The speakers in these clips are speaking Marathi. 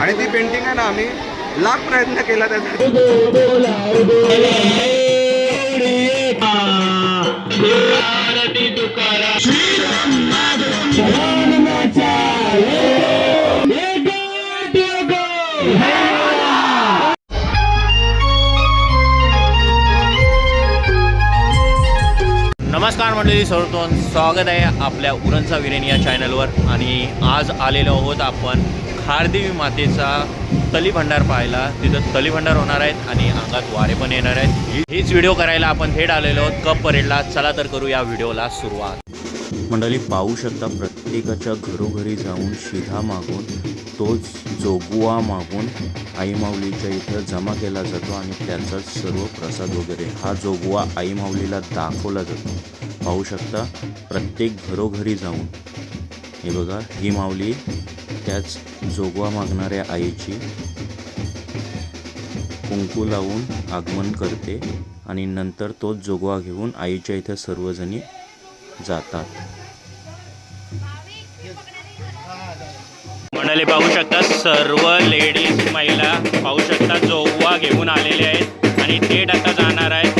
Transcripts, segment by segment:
आणि ती पेंटिंग आहे ना आम्ही लाख प्रयत्न केला त्याचा. नमस्कार मंडळी सर्वतोन स्वागत आहे आपल्या उरणचा विरेन या चॅनलवर आणि आज आलेलो आहोत आपण खारदेवी मातेचा तलीभंडार पाहायला. तिथं तलीभंडार होणार आहेत आणि अंगात वारे पण येणार आहेत. हेच हीच व्हिडिओ करायला आपण थेट आलेलो आहोत. कप परेडला. चला तर करू या व्हिडिओला सुरुवात. मंडळी पाहू शकता प्रत्येकाच्या घरोघरी जाऊन शिधा मागून तोच जोगुवा मागून आई माऊलीच्या इथं जमा केला जातो आणि त्याचा सर्व प्रसाद वगैरे हा जोगुवा आई माऊलीला दाखवला जातो. पाहू शकता प्रत्येक घरोघरी जाऊन. हे बघा ही माऊली त्याच जोगवा मागणाऱ्या आईची कुंकू लावून आगमन करते आणि नंतर तोच जोगवा घेऊन आईच्या इथं सर्वजणी जातात. म्हणाले पाहू शकता सर्व लेडीज महिला पाहू शकता जोगवा घेऊन आलेले आहेत आणि थेट आता जाणार आहेत.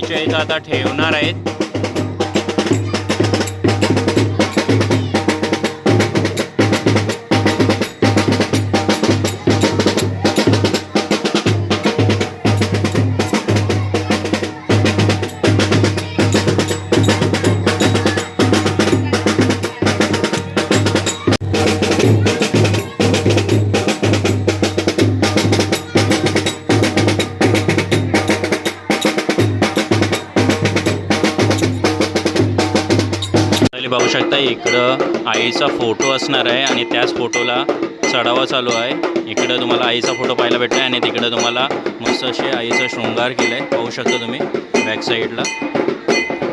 परिचय तो आता ठेवणार आहेत. पाहू शकता इकडं आईचा फोटो असणार आहे आणि त्याच फोटोला चढावा चालू आहे. इकडं तुम्हाला आईचा फोटो पाहायला भेटला आणि तिकडं तुम्हाला मस्त असे आईचा शृंगार केला आहे पाहू शकता तुम्ही बॅक साईडला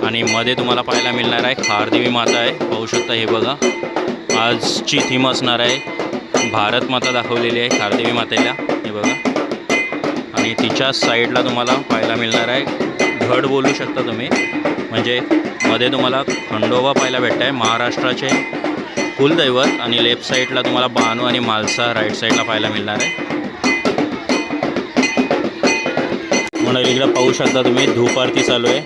आणि मध्ये तुम्हाला पाहायला मिळणार आहे खारदेवी माता आहे. पाहू शकता हे बघा. आजची थीम असणार आहे भारत माता दाखवलेली आहे खारदेवी मातेला. हे बघा. आणि तिच्या साईडला तुम्हाला पाहायला मिळणार आहे. घड बोलू शकता तुम्ही. म्हणजे मध्ये तुम्हाला खंडोबा पाहायला भेटत आहे महाराष्ट्राचे कुलदैवत आणि लेफ्ट साईडला तुम्हाला बानू आणि मालसा राईट साईडला पाहायला मिळणार आहे. म्हणून इकडं पाहू शकता तुम्ही धूप आरती चालू आहे.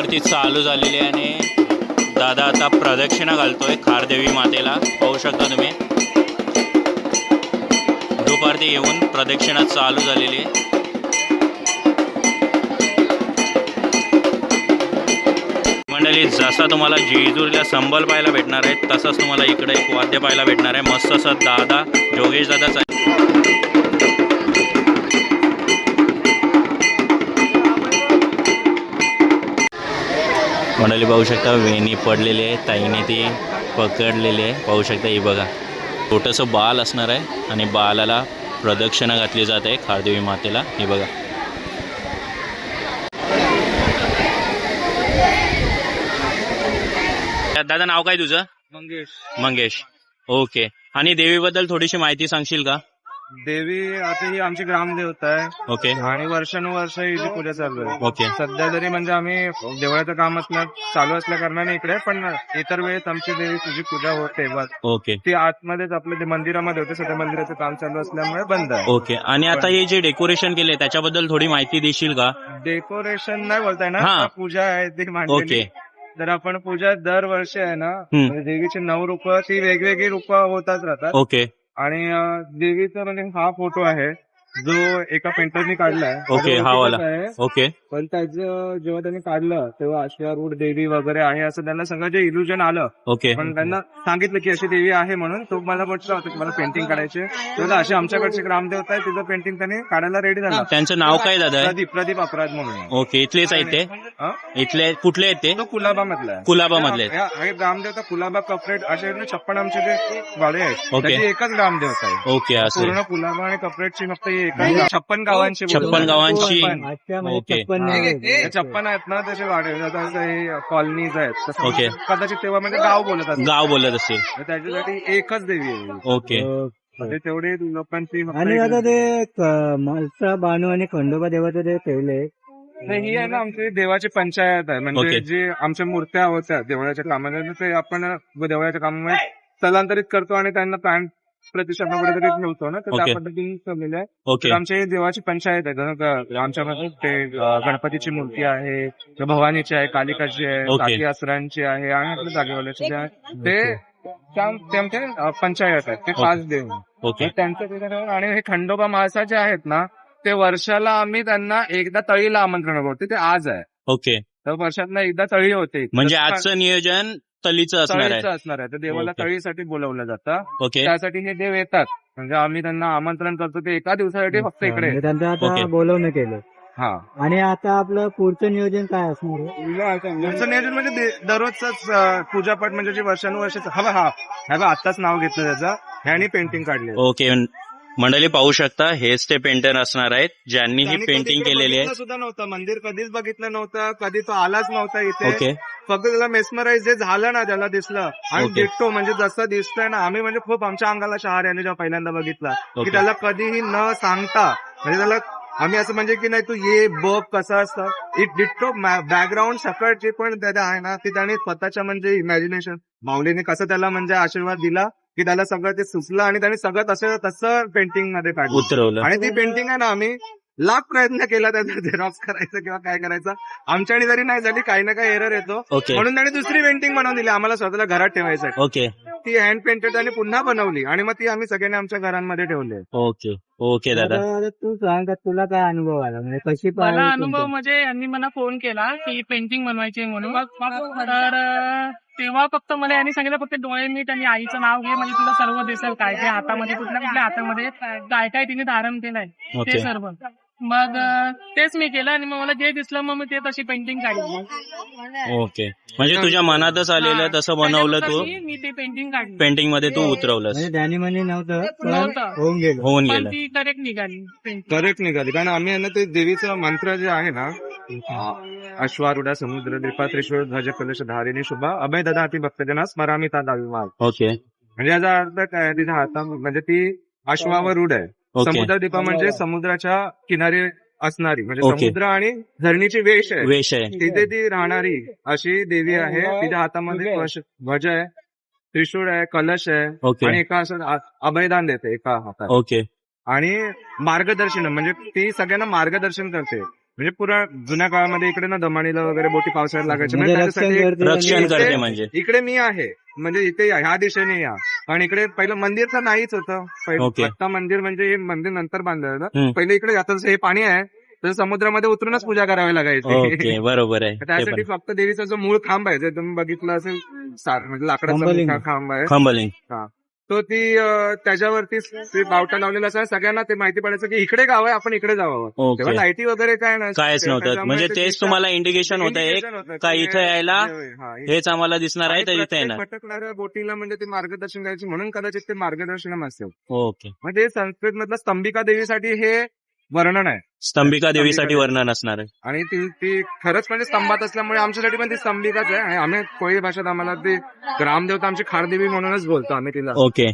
आरती चालू झालेली आहे आणि दादा आता प्रदक्षिणा घालतोय खारदेवी मातेला. पाहू शकता तुम्ही. धूप आरती घेऊन प्रदक्षिणा चालू झालेली आहे. मंडळी जसा तुम्हाला जेजुरीला संबल पाहायला भेटणार आहे तसंच तुम्हाला इकडे एक वाद्य पाहायला भेटणार आहे. मस्त असं दादा जोगेश दादाचा मंडळी पाहू शकता वेणी पडलेली आहे ताईने ती पकडलेली आहे. पाहू शकता ही बघा. छोटंसं बाल असणार आहे आणि बालाला प्रदक्षिणा घातली जात आहे खारदेवी मातेला. हे बघा. दादा नाव काय तुझं? मंगेश. मंगेश. ओके. आणि देवीबद्दल थोडीशी माहिती सांगशील का? देवी आता ही आमची ग्रामदेवता आहे. ओके आणि वर्षानुवर्ष हिची पूजा चालू आहे. ओके सध्या जरी म्हणजे आम्ही देवळाचं काम असल्या चालू असल्या कारणाने इकडे पण इतर वेळेस आमची देवी तुझी पूजा होते बस ओके ती आतमध्येच आपल्या ते मंदिरामध्ये होते सध्या मंदिराचं काम चालू असल्यामुळे बंद आहे. ओके आणि आता हे जे डेकोरेशन केले त्याच्याबद्दल थोडी माहिती देशील का? डेकोरेशन नाही बोलताय ना? हा. आता पूजा आहे ती मांडलेली. ओके तर आपण पूजा दरवर्षी आहे ना हम्म. म्हणजे देवीची नऊ रूप ती वेगवेगळी रूप होतच राहतात. ओके आणि देवीचा म्हणजे हा फोटो आहे. जो एका पेंटरनी काढलाय ओके, हा वाला. आहे. ओके. पण त्याचं जेव्हा त्यांनी काढलं तेव्हा आशिया रूढ देवी वगैरे आहे असं त्यांना सगळं जे इल्युजन आलं. ओके. पण त्यांना सांगितलं की अशी देवी आहे म्हणून तो मला म्हटलं होतं की मला पेंटिंग काढायचे तेव्हा अशी आमच्याकडचे ग्रामदेवता आहे तिचं पेंटिंग त्यांनी काढायला रेडी झाला. त्यांचं नाव काय दादा प्रदीप प्रदीप अपराध म्हणून. आहे. ओके इथलेच आहेत ते? इथले कुठले आहेत ते? तो कुलाबा मधला आहे. कुलाबा मधले हे ग्रामदेवता कुलाबा कपरेट असे ना छप्पन आमचे जे वाडे आहेत. त्याची एकच ग्रामदेवता आहे. ओके पूर्ण कुलाबा आणि कपरेटची फक्त छप्पन गावांची. छप्पन गावांची. ओके. हे छप्पन आहेत ना हे कॉलनीज आहेत. तसं ओके. कदाचित तेव्हा म्हणजे गाव बोलत असतात गाव बोलत असेल. तर त्याच्यासाठी एकच देवी आहे. ओके. म्हणजे तेवढे लोकांची फक्त आणि एक- आता ते मालसा बानू आणि खंडोबा देवाचं ते ठेवले नाही, ही आहे ना आमची देवाची पंचायत आहे. म्हणजे. जे आमच्या मूर्त्या होत्या देवळाच्या कामामध्ये ते आपण देवळाच्या कामामध्ये स्थलांतरित करतो आणि त्यांना प्राण प्रतिष्ठापना कुठेतरी ठेवतो ना तर. त्या पद्धतीने ठेवलेलं आहे. ओके. तर आमच्या ही देवाची पंचायत आहे आमच्यामध्ये ते अं, गणपतीची मूर्ती आहे तर भवानीची आहे कालिकाची आहे ओके. काकी असरांची आहे आणि आपल्या जागेवाल्याची जे आहे. ते त्या- अं, पंचायत आहेत ते पाच देव ओके. तर त्यांचं तिथे ठेवून आणि हे खंडोबा महासा जे आहेत ना ते वर्षाला आम्ही त्यांना एकदा तळीला आमंत्रण करतो ते आज आहे. ओके. तर वर्षातनं एकदा तळी होते. म्हणजे तर आजचं नियोजन तलीचं असणार तळीचं आहे असणार आहे. तर देवाला ओके. तळीसाठी बोलवलं जातं. ओके. त्यासाठी हे देव येतात. म्हणजे आम्ही त्यांना आमंत्रण करतो ते एका दिवसासाठी फक्त इकडे. म्हणजे त्यांचं आता. बोलवणं केलं. हा. आणि आता आपलं पुढचं नियोजन काय असणार आहे? तुमचं नियोजन म्हणजे दे- दररोजच अं, पूजापाठ म्हणजे जे वर्षानुवर्षाचं हवं हा. ह्या बघ, आत्ताच नाव घेतलं त्याचं. ह्यानी पेंटिंग काढली ओके. मंडळी पाहू शकता हेच ते पेंटर असणार आहेत ज्यांनी ही पेंटिंग केलेली आहे. सुद्धा नव्हतं. मंदिर कधीच बघितलं नव्हतं. कधी तो आलाच नव्हता इथे. ओके. फक्त त्याला मेस्मराईज जे झालं ना त्याला दिसलं आणि. डिट्टो म्हणजे जसं दिसतंय ना आम्ही म्हणजे खूप आमच्या अंगाला शहर याने जेव्हा पहिल्यांदा बघितला की. त्याला कधीही न सांगता म्हणजे त्याला आम्ही असं म्हणजे की नाही तू ये बघ कसं असतं इट डिट्टो बॅकग्राऊंड सकट जे पण त्याला आहे ना ते त्याने स्वतःच्या म्हणजे इमॅजिनेशन माऊलीने कसं त्याला म्हणजे आशीर्वाद दिला की त्याला सगळं ते सुचलं आणि त्याने सगळं तसं तसं पेंटिंगमध्ये काढलं उतरवलं आणि ती पेंटिंग आहे ना आम्ही लाख प्रयत्न केला त्याचा झेरॉक्स करायचा किंवा काय करायचं. आमच्याकडे जरी नाही झाली काही ना काही एरर येतो. ओके म्हणून त्याने दुसरी पेंटिंग बनवून दिली. आम्हाला स्वतःला घरात ठेवायसाठी ओके ती हँड पेंटेड त्याने पुन्हा बनवली. आणि मग ती आम्ही सगळ्यांनी आमच्या घरांमध्ये ठेवली ओके ओके दादा. आता तू सांग का तुला काय अनुभव आला? म्हणजे कशी मला पाहिली अनुभव तुमचं? म्हणजे यांनी मला फोन केला की पेंटिंग बनवायची आहे म्हणून. तर अं, तेव्हा फक्त मला यांनी सांगितलं फक्त डोळे मीठ आणि आईचं नाव घे. म्हणजे तुला सर्व दिसेल काय काय हातामध्ये कुठल्या कुठल्या हातामध्ये काय काय तिने धारण केलंय. ते ओके सर्व. मग तेच मी केलं आणि मग मला जे दिसलं मग मी ते तशी पेंटिंग काढली ओके. म्हणजे तुझ्या मनातच आलेलं तसं बनवलं तू? त्याच्यानुसार मी ते पेंटिंग काढली. पेंटिंगमध्ये तू उतरवलंस. म्हणजे त्याने म्हणे नव्हतं पण नव्हतं. होऊन गेलं. होऊन पण गेलं. ती करेक्ट निघाली पेंटिंग करेक्ट निघाली. कारण आम्ही आहे ना ते देवीचं मंत्र जे आहे ना अश्वारुडा समुद्र द्विपा त्रिशूळ ध्वज कलश धारिणी शुभा अभय ददा ती भक्तजना स्मरामी ता दावी माग ओके. म्हणजे याचा अर्थ काय? तिच्या हाता म्हणजे ती अश्वावर रूढ आहे. समुद्र दीपा म्हणजे समुद्राच्या किनारी असणारी म्हणजे ओके. समुद्र आणि धरणीची वेश आहे. वेश आहे. तिथे ती राहणारी अशी देवी आहे. तिच्या हातामध्ये ध्वज ध्वज आहे त्रिशूळ आहे कलश आहे ओके. आणि एका असं आ- अभयदान देते एका हातात. ओके. आणि मार्गदर्शन म्हणजे ती सगळ्यांना मार्गदर्शन करते. म्हणजे पुरा जुन्या काळामध्ये इकडे ना दमाणीला वगैरे बोटी पावसाळ्यात लागायच्या म्हणजे म्हणजे त्याच्यासाठी रक्षण करते म्हणजे. इकडे मी आहे. म्हणजे इथे या ह्या दिशेने या. कारण इकडे पहिलं मंदिर तर नाहीच होतं. पहिलं-. आता मंदिर म्हणजे हे मंदिर नंतर बांधलं. पहिले इकडे आता जसं हे पाणी आहे. तर समुद्रामध्ये उतरूनच पूजा करावी लागायची. ओके बरोबर आहे. ते त्यासाठी फक्त देवीचा जो मूळ खांब आहे जे तुम्ही बघितलं असेल म्हणजे लाकडाचा खांब आहे. खंबलिंग. तो ती त्याच्यावरती ते बावटा लावलेला असं सगळ्यांना ते माहिती पडायचं की इकडे गाव आहे आपण इकडे जावं. ओके. तेव्हा लाईटी वगैरे काय नसतं. कायच नव्हतं. म्हणजे तेच तुम्हाला इंडिकेशन होतं का इथं यायला हेच आम्हाला दिसणार आहे तर इथे येणार. भटकणाऱ्या बोटीला म्हणजे ते मार्गदर्शन करायचे म्हणून कदाचित ते मार्गदर्शन असेल. ओके. म्हणजे संस्कृत मधलं स्तंभिका देवीसाठी हे वर्णन आहे. स्तंभिका देवीसाठी वर्णन असणार आहे. आणि ती ती खरंच म्हणजे स्तंभात असल्यामुळे आमच्यासाठी पण ती स्तंभिकाच आहे. आणि आम्ही कोळी भाषेत आम्हाला ती ग्रामदेवता आमची खारदेवी म्हणूनच बोलतो आम्ही तिला. ओके.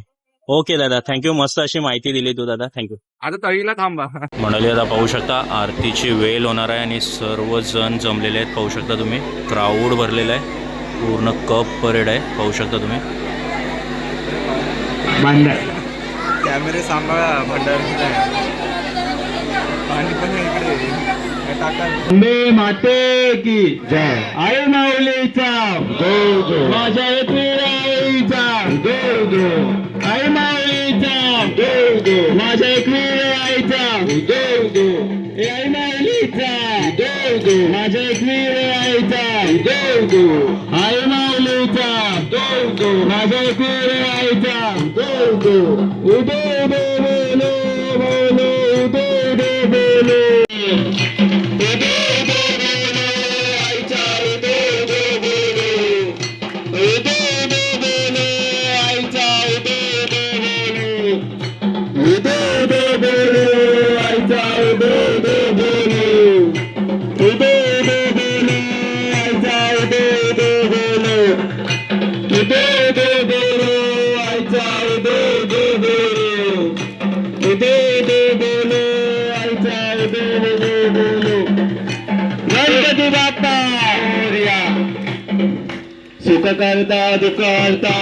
ओके दादा थँक्यू मस्त अशी माहिती दिली तू दादा. थँक्यू आता तळीला थांबा. म्हणाले आता पाहू शकता आरतीची वेळ होणार आहे आणि सर्वजण जमलेले आहेत. पाहू शकता तुम्ही. क्राऊड भरलेला आहे. पूर्ण कप परेड आहे. पाहू शकता तुम्ही. कॅमेरे सांभाळा भंडार. अंबे माते की जय। आई माऊलीचा जय जय माझ्या एकविरा आईचा जय जय आई माऊलीचा आईचा माझ्या एकवीर आईचा ए आई माऊलीचा माझ्या एकवीर आईचा आई माऊलीचा माझ्या एकवीर आईचा उदो उदो बोलो बोलो उदो उदो बोलो करता दुःख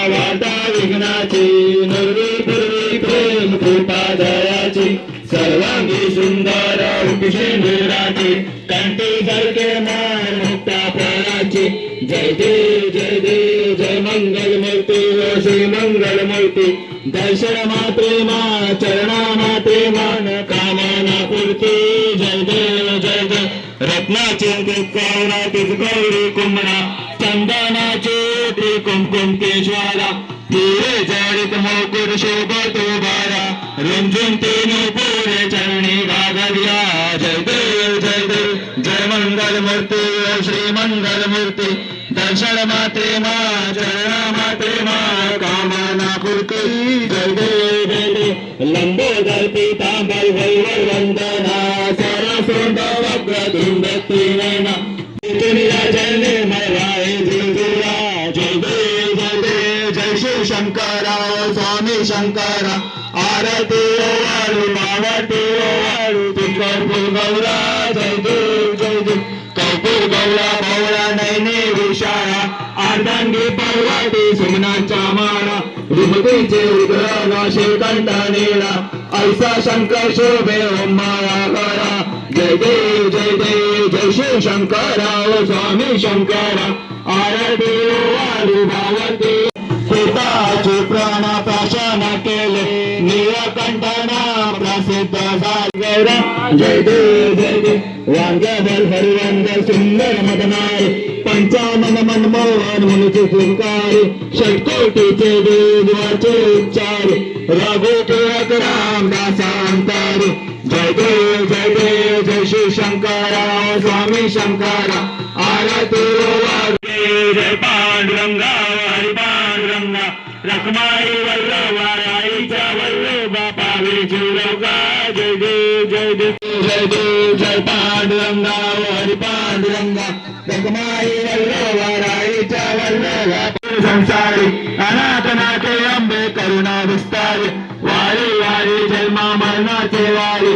वाटा विघ्नाची नवरी पूर्वी प्रेम कृपा दयाची सर्वांगी सुंदर शेंदुराची कंठी सारखे मान मुक्ता प्राणाची जय देव जय देव जय मंगल मूर्ती व श्री मंगल मूर्ती. दर्शन मात्रे मा चरणा मात्रे मान कामाना पूर्ती. जय देव जय देव रत्नाचे कौरा तिच गौरी जडित मोकुर शोभतो बारा रुंजून तीन पुरे चरणी गागव्या जय देव जय देव जय मंगल मूर्ती श्री मंगल मूर्ती दर्शन माते मा चरणा माते मा कामना पूर्ती जय देव जय देव लंबोदर पीतांबर भैरव वंदना सरसुंद वक्र तुंड त्रिनयना जय शंकरा आरती वाळू मावती वाळू गौरा जय देव जय देव. कपूर गौरा नैने विशाळा अर्धांगी पर्वती सुमनाच्या माळा. विभूतीचे उग्र नाशे ऐसा शंकर शोभे ओम माया करा जय देव जय देव जय शिव शंकरा ओ स्वामी शंकरा. आरती वाळू भावती गौरा जय देव जय देव वांग्यावर हरिवंग सुंदर मदनार पंचामन मनमोहन मुनीचे सुंकार षटकोटीचे देवाचे उच्चार रघु टिळक रामदासांतर जय देव जय देव जय श्री शंकरा स्वामी शंकरा आरती वल्लभा पावे जीवलगा जय देव जय देव जय देव जय पांडुरंगा हरी पांडुरंगा रखमाई वल्लभा आईच्या वल्लभा संसारी अनाथ नाथे अंबे करुणा विस्तारी वारी वारी जन्मा मरणाचे वारी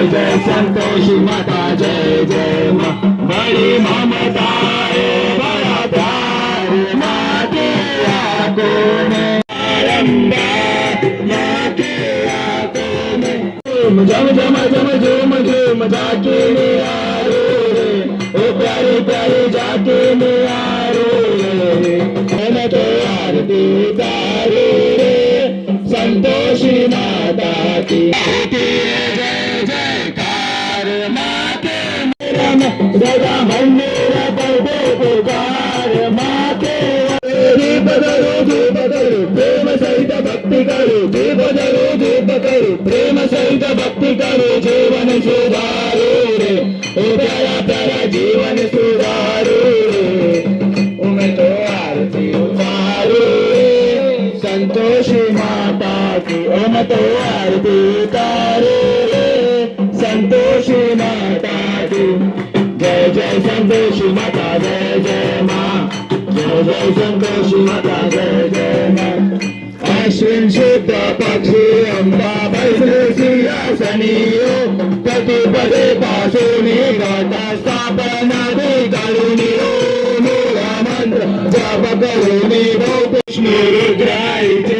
जय देव प्रसन्न होती निराशा देशापासून सोडी सोडी गोपाशी माता जय जय मा जय जय संतोषी माता जय जय मा। बड़ी ममता है बड़ा प्यार माते आंखों में। आरंभा माते आंखों में। झूम झम झम झम झूम झूम जाके नियारो रे। ओ प्यारे प्यारे जाके नियारो रे। हम तो आरती उतारो रे। संतोषी माता की। आरती जय मेरा दादा मंदिर पर पुकार माते दीप करो दीप करो प्रेम सहित भक्ति करो दीप करो दीप करो प्रेम सहित भक्ति करो जीवन सुधारो जय जय संतोषी माता जय जय माँ जय जय संतोषी माता जय जय माँ अश्विन शुद्ध पक्षी अंबा बैसे सिंहासनीयो प्रतिपदे पासूनी गाता स्थापना दे काढूनियो मूला मंत्र जप करूनी विष्णू रुद्राईचे पूजन करू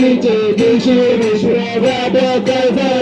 Victor, Victor, Victor, Victor, Victor,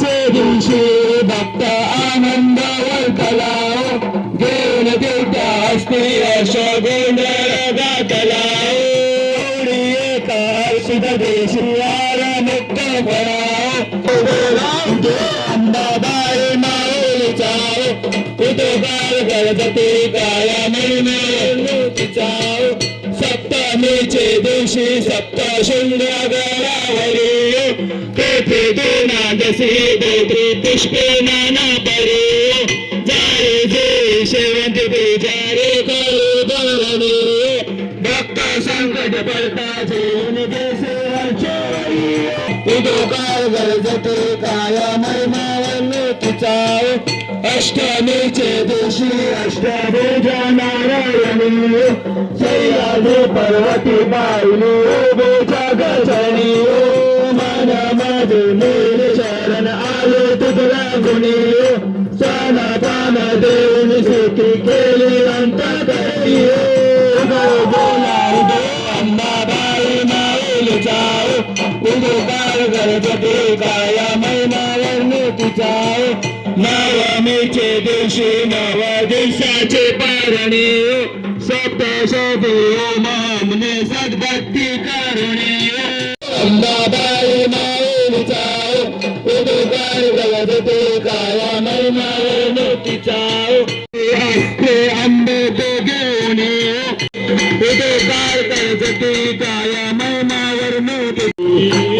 चे दिवशी भक्त आनंद वर्तला घेऊन देवता असते अशोगोंडर गातला सुध देशियार मुक्त अंबाबाई माऊलीचा उदोगार गणपती काया मिळणे चाव सप्तमीचे दिवशी सप्त शृंगागरावरी तेथे देनादसी देवी पुष्पे नाना परी जारे जे शेवंती बिजारे करू बरणी भक्त संकट पळताचे देसे उदोकार गरजते काया महिमावन तिचा ಅಷ್ಟಮಿ ಚೇದುಷಿ ಅಷ್ಟಮಿ ಜನಾರಾಯಣಿ ಜಯ ಪರ್ವತಿ ಬಾಯಿಲು ಜಗ ಚಳಿ शिनावा दिवसाचे पारणे सप्त शोभियो मामने सद्भक्ती करणे. अंबाबाई माऊ विचाओ उदो गलत ते काया महिमावर नोटीचाओ हस्ते अंबे तो घेऊन उदो काय गलत ती काया महिमावर नोटी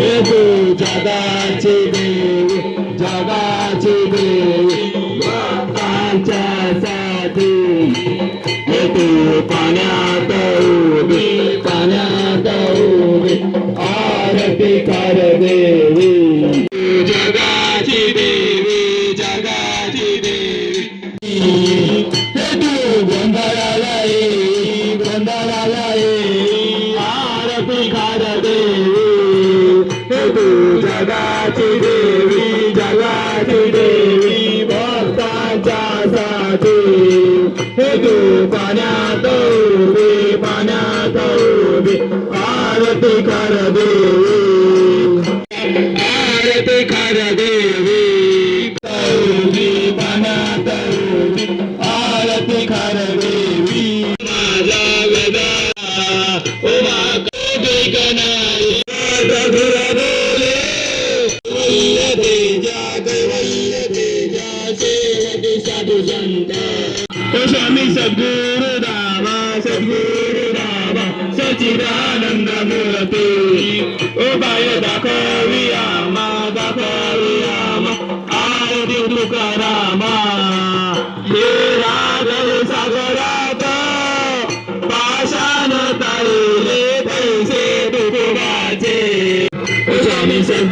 पाण्यात उभी पाण्यात उभी आरती कर.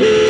Mm-hmm.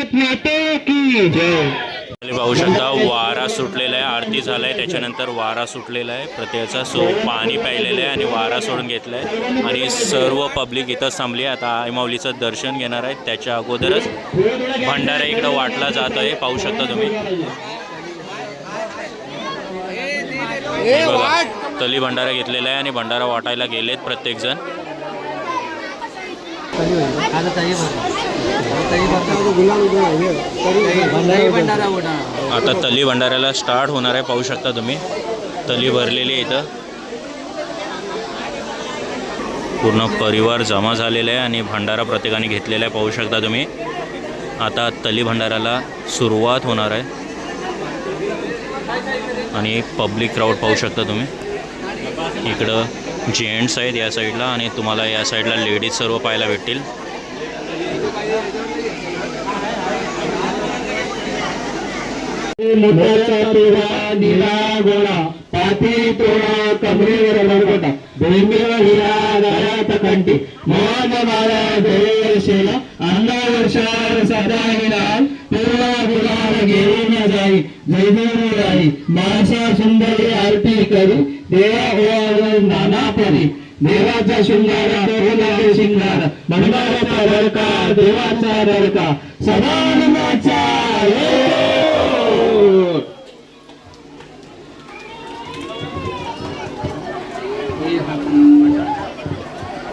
की जय पाहू शकता वारा सुटलेला आहे आरती झालाय त्याच्यानंतर वारा सुटलेला आहे प्रत्येकाचा सो पाणी प्यायलेलं आहे आणि वारा सोडून घेतलाय आहे आणि सर्व पब्लिक इथं थांबली आहे. आता आईमाऊलीचं दर्शन घेणार आहे त्याच्या अगोदरच भंडारा इकडं वाटला जात आहे पाहू शकता तुम्ही. तली भंडारा घेतलेला आहे आणि भंडारा वाटायला गेलेत प्रत्येकजण. आता तली भंडाऱ्याला स्टार्ट होणार आहे पाहू शकता तुम्ही. तली भरलेली आहे इथं. पूर्ण परिवार जमा झालेला आहे आणि भंडारा प्रत्येकाने घेतलेला आहे पाहू शकता तुम्ही. आता तली भंडाऱ्याला सुरुवात होणार आहे. आणि पब्लिक क्राऊड पाहू शकता तुम्ही. इकडं जेंट्स आहेत या साईडला आणि तुम्हाला या साईडला लेडीज सर्व पाहायला भेटतील. अंगावर माणसा सुंदरी आरती करू. देवा शृंगार देवाचा शिंगार भंडाराचा रडका देवाचा रडका सदानंदाचा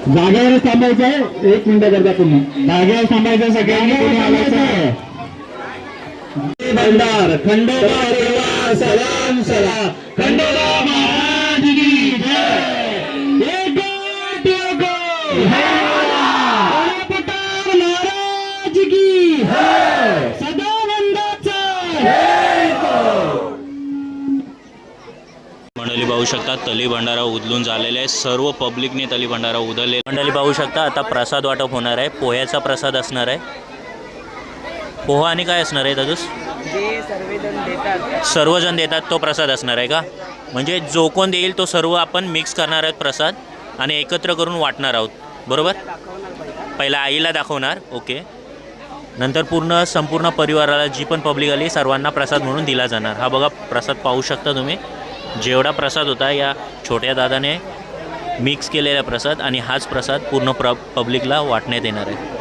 जागेवर थांबायचं आहे एक मिनिट करता पुन्हा जागेवर थांबायचं सगळ्यांनी भंडार खंडोबा देवा सलाम सलाम. खंडोबा महाराज की जय. एक मंडळी पाहू शकता तली भंडारा उदलून झालेला आहे. सर्व पब्लिकने तली भंडारा उधळले मंडळी पाहू शकता आता प्रसाद वाटप होणार आहे. पोह्याचा प्रसाद असणार आहे. पोहा आणि काय असणार आहे दादूस? सर्वजण देतात. तो प्रसाद असणार आहे का? म्हणजे जो कोण देईल तो सर्व आपण मिक्स करणार आहोत प्रसाद. आणि एकत्र करून वाटणार आहोत. बरोबर? पहिला आईला दाखवणार. ओके. नंतर पूर्ण संपूर्ण परिवाराला जी पण पब्लिक आली सर्वांना प्रसाद म्हणून दिला जाणार. हा बघा प्रसाद पाहू शकता तुम्ही. जेवढा प्रसाद होता या छोट्या दादाने मिक्स केलेला प्रसाद आणि हाच प्रसाद पूर्ण प्र पब्लिकला वाटण्यात येणार आहे.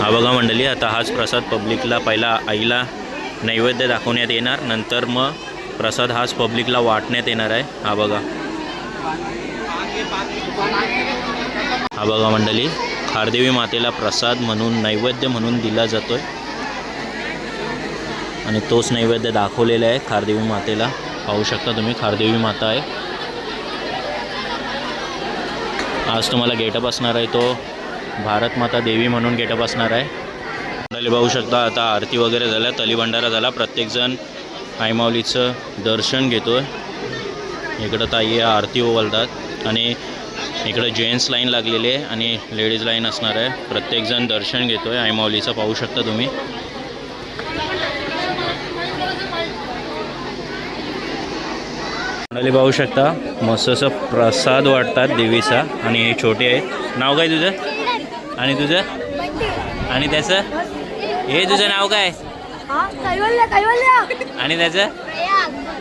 हा बघा मंडळी आता हाच प्रसाद पब्लिकला पहिला आईला नैवेद्य दाखवण्यात येणार. नंतर मग प्रसाद हाच पब्लिकला वाटण्यात येणार आहे. हा बघा. हा बघा मंडळी खारदेवी मातेला प्रसाद म्हणून नैवेद्य म्हणून दिला जातोय. आणि तोच नैवेद्य दाखवलेला आहे खारदेवी मातेला. पाहू शकता तुम्ही खारदेवी माता आहे. आज तुम्हाला गेटअप असणार आहे तो. भारत माता देवी म्हणून गेटअप असणार आहे. मंडळी पाहू शकता आता आरती वगैरे झाल्या तलीभंडारा झाला. प्रत्येकजण आईमाऊलीचं दर्शन घेतो आहे इकडं ताई आरती ओवाळतात आणि इकडं जेंट्स लाईन लागलेली आहे आणि लेडीज लाईन असणार आहे. प्रत्येकजण दर्शन घेतो आहे आईमाऊलीचं पाहू शकता तुम्ही. मंडळी पाहू शकता मस्त असं प्रसाद वाटतात देवीचा आणि हे छोटे आहेत. नाव काय तुझं? आणि तुझं? आणि त्याचं? हे तुझं नाव काय? आणि त्याचं?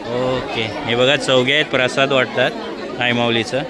ओके. हे बघा चौघे आहेत प्रसाद वाटतात आई माऊलीचं.